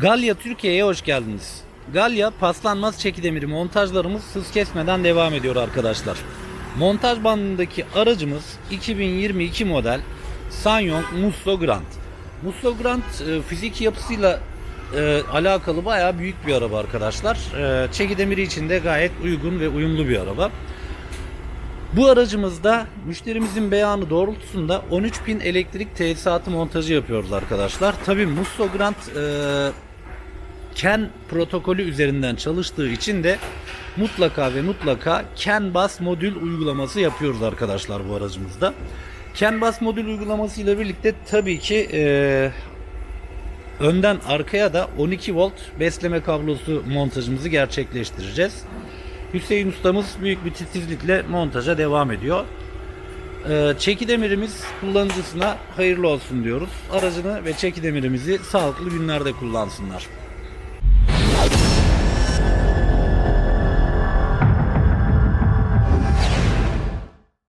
Galya Türkiye'ye hoş geldiniz. Galya paslanmaz çekidemiri montajlarımız hız kesmeden devam ediyor arkadaşlar. Montaj bandındaki aracımız 2022 model Sanyong Musso Grand. Musso Grand e, fiziki yapısıyla e, alakalı bayağı büyük bir araba arkadaşlar. E, çekidemiri için de gayet uygun ve uyumlu bir araba. Bu aracımızda müşterimizin beyanı doğrultusunda 13.000 elektrik tesisatı montajı yapıyoruz arkadaşlar. Tabi Musso Grand e, CAN protokolü üzerinden çalıştığı için de mutlaka ve mutlaka CAN bus modül uygulaması yapıyoruz arkadaşlar bu aracımızda. CAN bus modül uygulaması ile birlikte tabii ki e, önden arkaya da 12 volt besleme kablosu montajımızı gerçekleştireceğiz. Hüseyin ustamız büyük bir titizlikle montaja devam ediyor. Ee, çekidemirimiz kullanıcısına hayırlı olsun diyoruz. Aracını ve çekidemirimizi sağlıklı günlerde kullansınlar.